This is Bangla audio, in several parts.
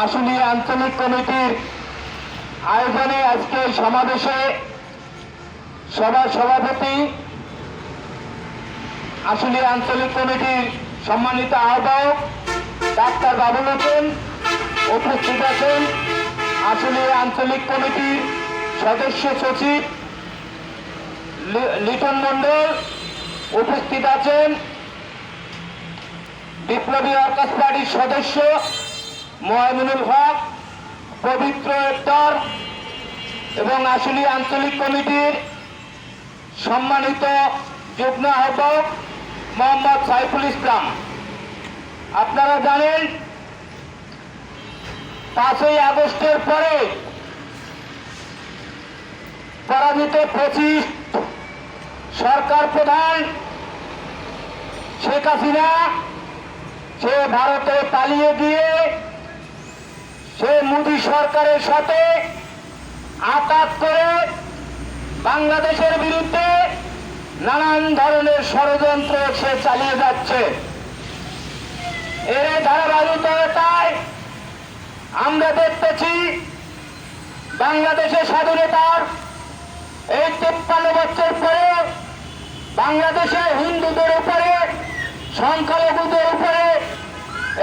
আসলে আঞ্চলিক কমিটির আয়োজনে আজকে সমাবেশে সভার সভাপতি আসলে আঞ্চলিক কমিটির সম্মানিত আহ্বায়ক ডাক্তার বাবুল হোসেন উপস্থিত আছেন। আসলে আঞ্চলিক কমিটির সদস্য সচিব লিটন মন্ডল উপস্থিত আছেন। বিপ্লবী ওয়ার্কার্স পার্টির সদস্য ময়মুনুল হক, পবিত্র একতর এবং আসলি আঞ্চলিক কমিটির সম্মানিত যুগ্ম আহ্বায়ক মোহাম্মদ সাইফুল ইসলাম। আপনারা জানেন, পাঁচই আগস্টের পরে পরাজিত পঁচিশ সরকার প্রধান শেখ হাসিনা, সে ভারতে পালিয়ে গিয়ে মোদী সরকারের সাথে আঘাত করে বাংলাদেশের বিরুদ্ধে নানান ধরনের ষড়যন্ত্র সে চালিয়ে যাচ্ছে। এর ধারাবাহিকতায় আমরা দেখতেছি বাংলাদেশের স্বাধীনতার এই তেপ্পান্ন বছর পরে বাংলাদেশে হিন্দুদের উপরে, সংখ্যালঘুদের উপরে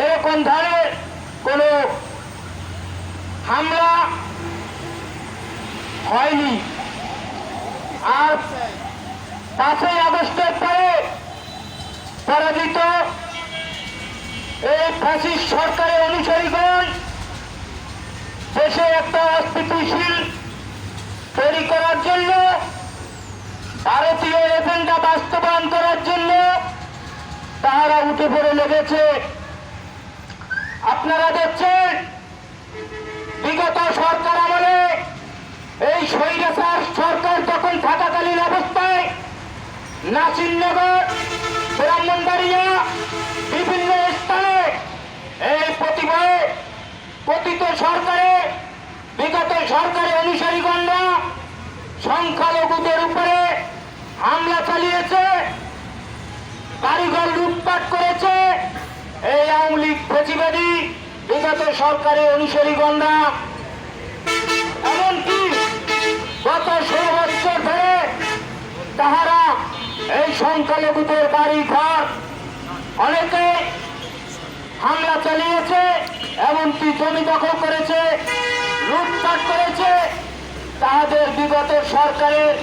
এরকম ধরনের কোনো হামলা হয়নি। আর পাঁচই আগস্টের পরে পরাজিত এই ফ্যাসিস্ট সরকারের অনুসারীগণ দেশে একটা অস্থিতিশীল তৈরি করার জন্য, ভারতীয় এজেন্ডা বাস্তবায়ন করার জন্য তাহারা উঠে পড়ে লেগেছে। আপনারা দেখছেন বিগত সরকার আমলে এই স্বৈরাচার সরকার তখন থাকাকালীন অবস্থায় নাসিরনগর ব্রাহ্মণবাড়িয়া বিভিন্ন স্থানে এই প্রতিবাদ পতিত সরকারে, বিগত সরকারের অনুসারীগণরা সংখ্যালঘুদের উপরে হামলা চালিয়েছে, কারিগর লুটপাট করেছে। এই আওয়ামী লীগ প্রতিবাদী বিগত সরকারের অনুসারীগণরা এমনকি গত ষোলো বছর ধরে তাহারা এই সংখ্যালঘুদের বাড়ি ঘর অনেকে হামলা চালিয়েছে, এমনকি জমি দখল করেছে, লুটপাট করেছে, তাহাদের বিগত সরকারের